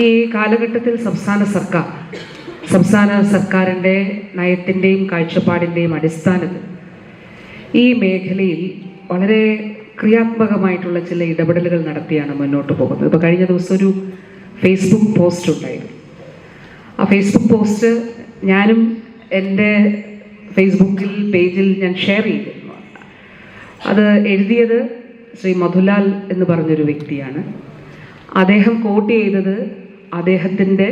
ഈ കാലഘട്ടത്തിൽ സംസ്ഥാന സർക്കാർ സംസ്ഥാന സർക്കാരിന്റെ നയത്തിന്റെയും കാഴ്ചപ്പാടിന്റെയും അടിസ്ഥാനത്തിൽ ഈ മേഖലയിൽ വളരെ ക്രിയാത്മകമായിട്ടുള്ള ചില ഇടപെടലുകൾ നടത്തിയാണ് മുന്നോട്ട് പോകുന്നത്. ഇപ്പോൾ കഴിഞ്ഞ ദിവസം ഒരു ഫേസ്ബുക്ക് പോസ്റ്റ് ഉണ്ടായിരുന്നു. ആ ഫേസ്ബുക്ക് പോസ്റ്റ് ഞാനും എന്റെ ഫേസ്ബുക്കിൽ പേജിൽ ഞാൻ ഷെയർ ചെയ്തിരുന്നു. അത് എഴുതിയത് ശ്രീ മധുലാൽ എന്ന് പറഞ്ഞൊരു വ്യക്തിയാണ്. അദ്ദേഹം കോട്ട് ചെയ്തത് അദ്ദേഹത്തിന്റെ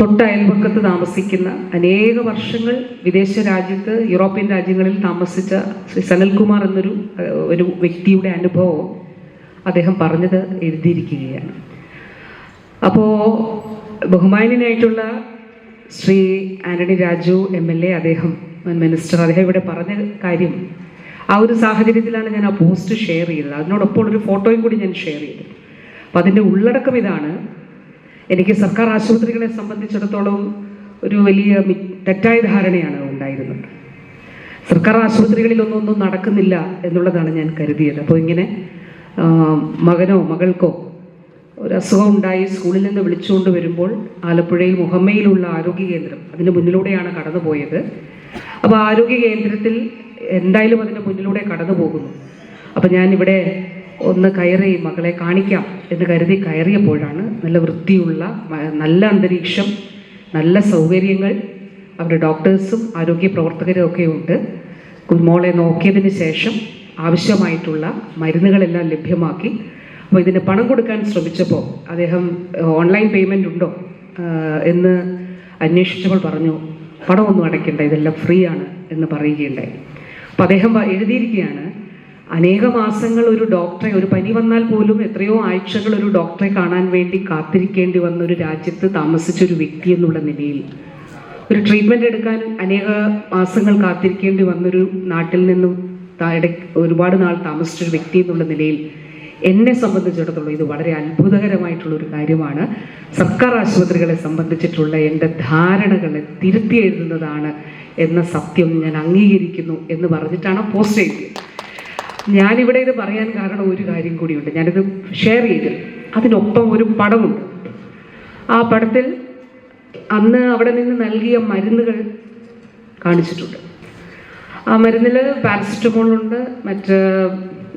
തൊട്ട അയൽപക്കത്ത് താമസിക്കുന്ന അനേക വർഷങ്ങൾ വിദേശ രാജ്യത്ത് യൂറോപ്യൻ രാജ്യങ്ങളിൽ താമസിച്ച ശ്രീ സനൽകുമാർ എന്നൊരു ഒരു വ്യക്തിയുടെ അനുഭവം അദ്ദേഹം പറഞ്ഞത് എഴുതിയിരിക്കുകയാണ്. അപ്പോൾ ബഹുമാന്യനായിട്ടുള്ള Shri Antony Raju M L A അദ്ദേഹം മിനിസ്റ്റർ അദ്ദേഹം ഇവിടെ പറഞ്ഞ കാര്യം ആ ഒരു സാഹചര്യത്തിലാണ് ഞാൻ ആ പോസ്റ്റ് ഷെയർ ചെയ്തത്. അതിനോടൊപ്പം ഒരു ഫോട്ടോയും കൂടി ഞാൻ ഷെയർ ചെയ്തു അപ്പം അതിന്റെ ഉള്ളടക്കം ഇതാണ്. എനിക്ക് സർക്കാർ ആശുപത്രികളെ സംബന്ധിച്ചിടത്തോളം ഒരു വലിയ തെറ്റായ ധാരണയാണ് ഉണ്ടായിരുന്നത്. സർക്കാർ ആശുപത്രികളിൽ ഒന്നും നടക്കുന്നില്ല എന്നുള്ളതാണ് ഞാൻ കരുതിയത്. അപ്പോൾ ഇങ്ങനെ മകനോ മകൾക്കോ ഒരു അസുഖം ഉണ്ടായി സ്കൂളിൽ നിന്ന് വിളിച്ചുകൊണ്ട് വരുമ്പോൾ ആലപ്പുഴയിൽ മുഹമ്മയിലുള്ള ആരോഗ്യ കേന്ദ്രം അതിന് മുന്നിലൂടെയാണ് കടന്നു പോയത് അപ്പോൾ ആരോഗ്യ കേന്ദ്രത്തിൽ എന്തായാലും അതിന്റെ മുന്നിലൂടെ കടന്നു പോകുന്നു അപ്പം ഞാൻ ഇവിടെ ഒന്ന് കയറി മകളെ കാണിക്കാം എന്ന് കരുതി കയറിയപ്പോഴാണ് നല്ല വൃത്തിയുള്ള നല്ല അന്തരീക്ഷം നല്ല സൗകര്യങ്ങൾ അവരുടെ ഡോക്ടേഴ്സും ആരോഗ്യ പ്രവർത്തകരും ഒക്കെ ഉണ്ട്. കുഞ്ഞുമോളെ നോക്കിയതിന് ശേഷം ആവശ്യമായിട്ടുള്ള മരുന്നുകളെല്ലാം ലഭ്യമാക്കി. അപ്പോൾ ഇതിന് പണം കൊടുക്കാൻ ശ്രമിച്ചപ്പോൾ അദ്ദേഹം ഓൺലൈൻ പേയ്മെന്റ് ഉണ്ടോ? എന്ന് അന്വേഷിച്ചപ്പോൾ പറഞ്ഞു പണമൊന്നും അടയ്ക്കണ്ട ഇതെല്ലാം ഫ്രീ ആണ് എന്ന് പറയുകയുണ്ടായി. അപ്പോൾ അദ്ദേഹം എഴുതിയിരിക്കുകയാണ് അനേക മാസങ്ങൾ ഒരു ഡോക്ടറെ ഒരു പനി വന്നാൽ പോലും എത്രയോ ആഴ്ചകൾ ഒരു ഡോക്ടറെ കാണാൻ വേണ്ടി കാത്തിരിക്കേണ്ടി വന്ന ഒരു രാജ്യത്ത് താമസിച്ച ഒരു വ്യക്തി എന്നുള്ള നിലയിൽ. ഒരു ട്രീറ്റ്മെന്റ് എടുക്കാൻ അനേക മാസങ്ങൾ കാത്തിരിക്കേണ്ടി വന്നൊരു നാട്ടിൽ നിന്നും ഒരുപാട് നാൾ താമസിച്ച ഒരു വ്യക്തി എന്നുള്ള നിലയിൽ എന്നെ സംബന്ധിച്ചിടത്തോളം ഇത് വളരെ അത്ഭുതകരമായിട്ടുള്ള ഒരു കാര്യമാണ്. സർക്കാർ ആശുപത്രികളെ സംബന്ധിച്ചിട്ടുള്ള എന്റെ ധാരണകളെ തിരുത്തി എഴുതുന്നതാണ് എന്ന സത്യം ഞാൻ അംഗീകരിക്കുന്നു എന്ന് പറഞ്ഞിട്ടാണ് പോസ്റ്റ് ചെയ്തത് ഞാനിവിടെ ഇത് പറയാൻ കാരണം ഒരു കാര്യം കൂടിയുണ്ട്. ഞാനിത് ഷെയർ ചെയ്തു. അതിനൊപ്പം ഒരു പടമുണ്ട്. ആ പടത്തിൽ അന്ന് അവിടെ നിന്ന് നൽകിയ മരുന്നുകൾ കാണിച്ചിട്ടുണ്ട്. ആ മരുന്നിൽ പാരസിറ്റമോൾ ഉണ്ട് മറ്റ്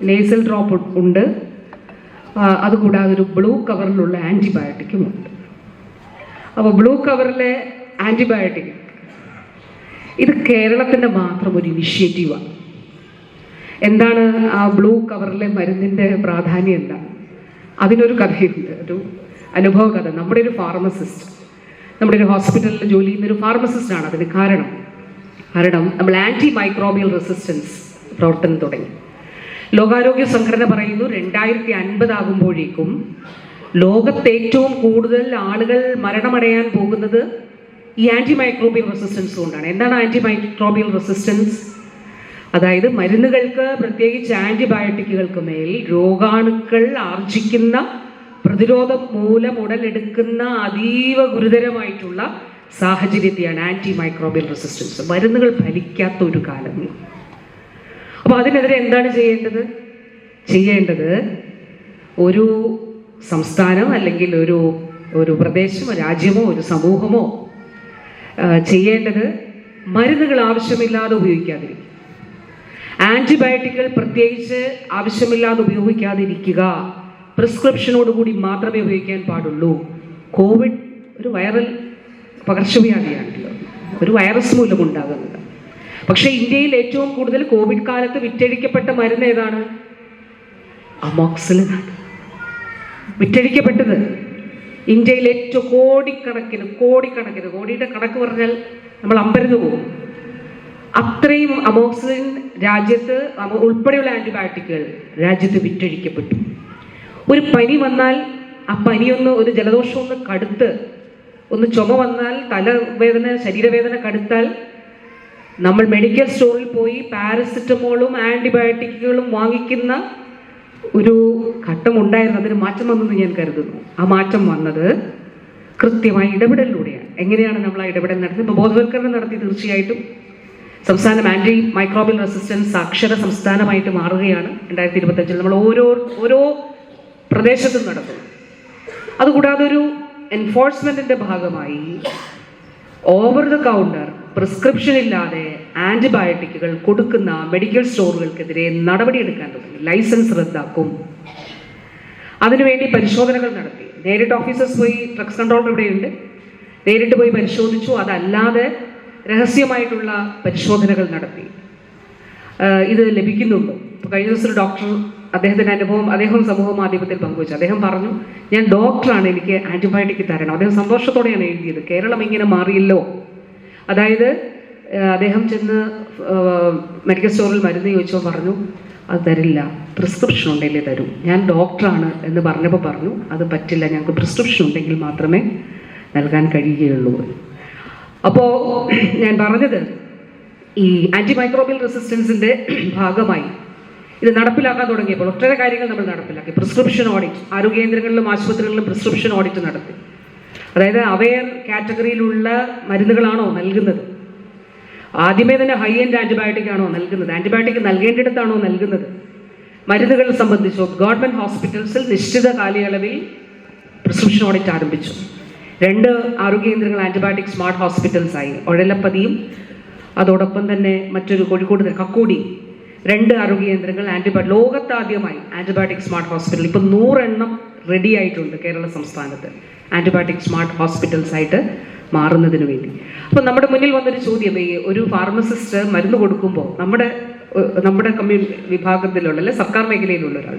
നേസൽ ഡ്രോപ്പ് ഉണ്ട്. അതുകൂടാതെ ഒരു ബ്ലൂ കവറിലുള്ള ആന്റിബയോട്ടിക്കും ഉണ്ട്. അപ്പോൾ ബ്ലൂ കവറിലെ ആന്റിബയോട്ടിക് ഇത് കേരളത്തിന്റെ മാത്രം ഒരു ഇനിഷ്യേറ്റീവാണ് എന്താണ് ആ ബ്ലൂ കവറിലെ മരുന്നിന്റെ പ്രാധാന്യം എന്താണ് അതിനൊരു കഥയുണ്ട് ഒരു അനുഭവ കഥ. നമ്മുടെ ഒരു ഫാർമസിസ്റ്റ് നമ്മുടെ ഒരു ഹോസ്പിറ്റലിൽ ജോലി ചെയ്യുന്ന ഒരു ഫാർമസിസ്റ്റ് ആണ് അതിന് കാരണം. കാരണം നമ്മൾ ആന്റി മൈക്രോബിയൽ റെസിസ്റ്റൻസ് പ്രവർത്തനം തുടങ്ങി. ലോകാരോഗ്യ സംഘടന പറയുന്നു രണ്ടായിരത്തി അൻപതാകുമ്പോഴേക്കും ലോകത്ത് ഏറ്റവും കൂടുതൽ ആളുകൾ മരണമടയാൻ പോകുന്നത് ഈ ആന്റി മൈക്രോബിയൽ റെസിസ്റ്റൻസ് കൊണ്ടാണ്. എന്താണ് ആന്റി മൈക്രോബിയൽ റെസിസ്റ്റൻസ് അതായത് മരുന്നുകൾക്ക് പ്രത്യേകിച്ച് ആന്റിബയോട്ടിക്കുകൾക്ക് മേൽ രോഗാണുക്കൾ ആർജിക്കുന്ന പ്രതിരോധം മൂലം ഉടലെടുക്കുന്ന അതീവ ഗുരുതരമായിട്ടുള്ള സാഹചര്യത്തെയാണ് ആന്റി മൈക്രോബിയൽ റെസിസ്റ്റൻസ്. മരുന്നുകൾ ഫലിക്കാത്ത ഒരു കാലം. അപ്പോൾ അതിനെതിരെ എന്താണ് ചെയ്യേണ്ടത്? ചെയ്യേണ്ടത് ഒരു സംസ്ഥാനം അല്ലെങ്കിൽ ഒരു ഒരു പ്രദേശമോ രാജ്യമോ ഒരു സമൂഹമോ ചെയ്യേണ്ടത് മരുന്നുകൾ ആവശ്യമില്ലാതെ ഉപയോഗിക്കാതിരിക്കും ആന്റിബയോട്ടിക്കുകൾ പ്രത്യേകിച്ച് ആവശ്യമില്ലാതെ ഉപയോഗിക്കാതിരിക്കുക. പ്രിസ്ക്രിപ്ഷനോടുകൂടി മാത്രമേ ഉപയോഗിക്കാൻ പാടുള്ളൂ. കോവിഡ് ഒരു വൈറൽ പകർച്ചവ്യാധിയാണല്ലോ. ഒരു വൈറസ് മൂലം ഉണ്ടാകുന്നത് പക്ഷേ ഇന്ത്യയിൽ ഏറ്റവും കൂടുതൽ കോവിഡ് കാലത്ത് വിറ്റഴിക്കപ്പെട്ട മരുന്ന് ഏതാണ്? അമോക്സിലിനാണ്. വിറ്റഴിക്കപ്പെട്ടത്. ഇന്ത്യയിൽ ഏറ്റവും കോടിക്കണക്കിന് കോടിക്കണക്കിന് കോടിയുടെ കണക്ക് പറഞ്ഞാൽ നമ്മൾ അമ്പരന്ന് പോകും. അത്രയും അമോക്സിൻ രാജ്യത്ത് ഉൾപ്പെടെയുള്ള ആന്റിബയോട്ടിക്കുകൾ രാജ്യത്ത് വിറ്റഴിക്കപ്പെട്ടു. ഒരു പനി വന്നാൽ ആ പനിയൊന്ന് ഒരു ജലദോഷം ഒന്ന് കടുത്ത് ഒന്ന് ചുമ വന്നാൽ തലവേദന ശരീരവേദന കടുത്താൽ നമ്മൾ മെഡിക്കൽ സ്റ്റോറിൽ പോയി പാരസിറ്റമോളും ആന്റിബയോട്ടിക്കുകളും വാങ്ങിക്കുന്ന ഒരു ഘട്ടം ഉണ്ടായിരുന്നു. അതിന് മാറ്റം വന്നെന്ന് ഞാൻ കരുതുന്നു. ആ മാറ്റം വന്നത് കൃത്യമായി ഇടപെടലിലൂടെയാണ്. എങ്ങനെയാണ് നമ്മൾ ആ ഇടപെടൽ നടത്തുന്നത് ഇപ്പോൾ ബോധവൽക്കരണം നടത്തി തീർച്ചയായിട്ടും. സംസ്ഥാനം ആന്റി മൈക്രോബിയൽ റെസിസ്റ്റൻസ് അക്ഷര സംസ്ഥാനമായിട്ട് മാറുകയാണ് രണ്ടായിരത്തി ഇരുപത്തഞ്ചിൽ നമ്മൾ ഓരോ ഓരോ പ്രദേശത്തും നടക്കും അതുകൂടാതെ ഒരു എൻഫോഴ്സ്മെന്റിന്റെ ഭാഗമായി ഓവർ ദ കൗണ്ടർ പ്രിസ്ക്രിപ്ഷൻ ഇല്ലാതെ ആന്റിബയോട്ടിക്കുകൾ കൊടുക്കുന്ന മെഡിക്കൽ സ്റ്റോറുകൾക്കെതിരെ നടപടിയെടുക്കാൻ തുടങ്ങി ലൈസൻസ് റദ്ദാക്കും. അതിനുവേണ്ടി പരിശോധനകൾ നടത്തി. നേരിട്ട് ഓഫീസേഴ്സ് പോയി ഡ്രഗ്സ് കൺട്രോൾ ഇവിടെയുണ്ട്. നേരിട്ട് പോയി പരിശോധിച്ചു. അതല്ലാതെ രഹസ്യമായിട്ടുള്ള പരിശോധനകൾ നടത്തി. ഇത് ലഭിക്കുന്നുണ്ടോ. കഴിഞ്ഞ ദിവസം ഡോക്ടർ അദ്ദേഹത്തിന്റെ അനുഭവം അദ്ദേഹം സമൂഹ മാധ്യമത്തിൽ പങ്കുവച്ചു. അദ്ദേഹം പറഞ്ഞു ഞാൻ ഡോക്ടറാണ് എനിക്ക് ആന്റിബയോട്ടിക് തരണം. അദ്ദേഹം സന്തോഷത്തോടെയാണ് എഴുതിയത്. കേരളം ഇങ്ങനെ മാറിയല്ലോ. അതായത് അദ്ദേഹം ചെന്ന് മെഡിക്കൽ സ്റ്റോറിൽ മരുന്ന് ചോദിച്ചോ പറഞ്ഞു അത് തരില്ല പ്രിസ്ക്രിപ്ഷൻ ഉണ്ടെങ്കിലേ തരൂ. ഞാൻ ഡോക്ടറാണ് എന്ന് പറഞ്ഞപ്പോൾ പറഞ്ഞു അത് പറ്റില്ല ഞങ്ങൾക്ക് പ്രിസ്ക്രിപ്ഷൻ ഉണ്ടെങ്കിൽ മാത്രമേ നൽകാൻ കഴിയുകയുള്ളൂ. അപ്പോൾ ഞാൻ പറഞ്ഞത് ഈ ആന്റി മൈക്രോബിയൽ റെസിസ്റ്റൻസിന്റെ ഭാഗമായി ഇത് നടപ്പിലാക്കാൻ തുടങ്ങിയപ്പോൾ ഒട്ടേറെ കാര്യങ്ങൾ നമ്മൾ നടപ്പിലാക്കി. പ്രിസ്ക്രിപ്ഷൻ ഓഡിറ്റ് ആരോഗ്യ ആശുപത്രികളിലും പ്രിസ്ക്രിപ്ഷൻ ഓഡിറ്റ് നടത്തി. അതായത് അവയർ കാറ്റഗറിയിലുള്ള മരുന്നുകളാണോ നൽകുന്നത്? ആദ്യമേ തന്നെ ഹൈ എൻഡ് ആന്റിബയോട്ടിക് ആണോ നൽകുന്നത്? ആന്റിബയോട്ടിക് നൽകേണ്ടിടത്താണോ നൽകുന്നത്? മരുന്നുകൾ സംബന്ധിച്ചോ? ഗവൺമെന്റ് ഹോസ്പിറ്റൽസിൽ നിശ്ചിത കാലയളവിൽ പ്രിസ്ക്രിപ്ഷൻ ഓഡിറ്റ് ആരംഭിച്ചു. രണ്ട് ആരോഗ്യ കേന്ദ്രങ്ങൾ ആന്റിബയോട്ടിക് സ്മാർട്ട് ഹോസ്പിറ്റൽസ് ആയി. ഒഴലപ്പതിയും അതോടൊപ്പം തന്നെ മറ്റൊരു കോഴിക്കോട് കക്കോടി. രണ്ട് ആരോഗ്യ കേന്ദ്രങ്ങൾ ആന്റിബയോട്ടിക് ലോകത്താദ്യമായി ആന്റിബയോട്ടിക് സ്മാർട്ട് ഹോസ്പിറ്റൽ ഇപ്പം നൂറെണ്ണം റെഡി ആയിട്ടുണ്ട് കേരള സംസ്ഥാനത്ത്. ആന്റിബയോട്ടിക് സ്മാർട്ട് ഹോസ്പിറ്റൽസ് ആയിട്ട് മാറുന്നതിന് വേണ്ടി. അപ്പം നമ്മുടെ മുന്നിൽ വന്നൊരു ചോദ്യം ഈ ഒരു ഫാർമസിസ്റ്റ് മരുന്ന് കൊടുക്കുമ്പോൾ നമ്മുടെ നമ്മുടെ കമ്മ്യൂണി വിഭാഗത്തിലുള്ള അല്ലെ സർക്കാർ മേഖലയിലുള്ള ഒരാൾ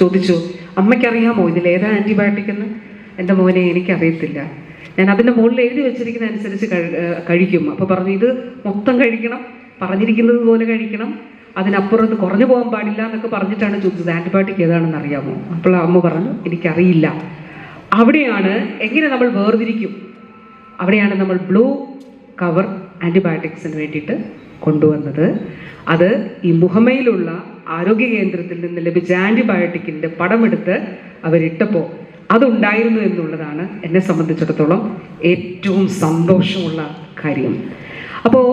ചോദിച്ചു അമ്മയ്ക്കറിയാമോ ഇതിൽ ഏതാ ആന്റിബയോട്ടിക് എന്ന്? എന്റെ മോനെ എനിക്കറിയത്തില്ല. ഞാൻ അതിന്റെ മുകളിൽ എഴുതി വെച്ചിരിക്കുന്ന അനുസരിച്ച് കഴിക്കും. അപ്പോൾ പറഞ്ഞു ഇത് മൊത്തം കഴിക്കണം. പറഞ്ഞിരിക്കുന്നത് പോലെ കഴിക്കണം. അതിനപ്പുറം ഇത് കുറഞ്ഞു പോകാൻ പാടില്ല എന്നൊക്കെ പറഞ്ഞിട്ടാണ് ചോദിച്ചത്. ആന്റിബയോട്ടിക് ഏതാണെന്ന് അറിയാമോ? അപ്പോൾ അമ്മ പറഞ്ഞു എനിക്കറിയില്ല. അവിടെയാണ് എങ്ങനെ നമ്മൾ വേർതിരിക്കും? അവിടെയാണ് നമ്മൾ ബ്ലൂ കവർ ആന്റിബയോട്ടിക്സിന് വേണ്ടിയിട്ട് കൊണ്ടുവന്നത്. അത് ഈ മുഹമ്മയിലുള്ള ആരോഗ്യ കേന്ദ്രത്തിൽ നിന്ന് ലഭിച്ച ആന്റിബയോട്ടിക്കിന്റെ പടമെടുത്ത് അവരിട്ടപ്പോൾ അതുണ്ടായിരുന്നു എന്നുള്ളതാണ് എന്നെ സംബന്ധിച്ചിടത്തോളം ഏറ്റവും സന്തോഷമുള്ള കാര്യം. അപ്പോൾ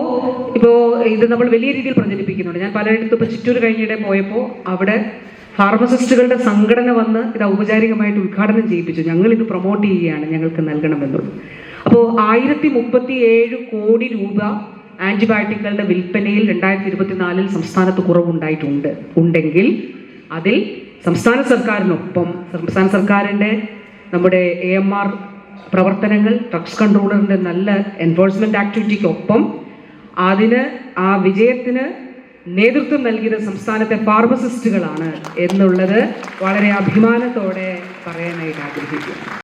ഇപ്പോൾ ഇത് നമ്മൾ വലിയ രീതിയിൽ പ്രചരിപ്പിക്കുന്നുണ്ട്. ഞാൻ പലയിടത്തും ഇപ്പോൾ ചിറ്റൂർ കഴിഞ്ഞിടെ പോയപ്പോൾ അവിടെ ഫാർമസിസ്റ്റുകളുടെ സംഘടന വന്ന് ഇത് ഔപചാരികമായിട്ട് ഉദ്ഘാടനം ചെയ്യിപ്പിച്ചു. ഞങ്ങൾ ഇത് പ്രൊമോട്ട് ചെയ്യുകയാണ് ഞങ്ങൾക്ക് നൽകണമെന്നുള്ളത്. അപ്പോൾ ആയിരത്തി മുപ്പത്തി ഏഴ് കോടി രൂപ ആന്റിബയോട്ടിക്കുകളുടെ വിൽപ്പനയിൽ രണ്ടായിരത്തി ഇരുപത്തിനാലിൽ സംസ്ഥാനത്ത് കുറവുണ്ടായിട്ടുണ്ട്. ഉണ്ടെങ്കിൽ അതിൽ സംസ്ഥാന സർക്കാരിനൊപ്പം സംസ്ഥാന സർക്കാരിന്റെ നമ്മുടെ എ എം ആർ പ്രവർത്തനങ്ങൾ ഡ്രഗ്സ് കൺട്രോളറിന്റെ നല്ല എൻഫോഴ്സ്മെന്റ് ആക്ടിവിറ്റിക്കൊപ്പം അതിന് ആ വിജയത്തിന് നേതൃത്വം നൽകിയത് സംസ്ഥാനത്തെ ഫാർമസിസ്റ്റുകളാണ് എന്നുള്ളത് വളരെ അഭിമാനത്തോടെ പറയാനായിട്ട് ആഗ്രഹിക്കുന്നു.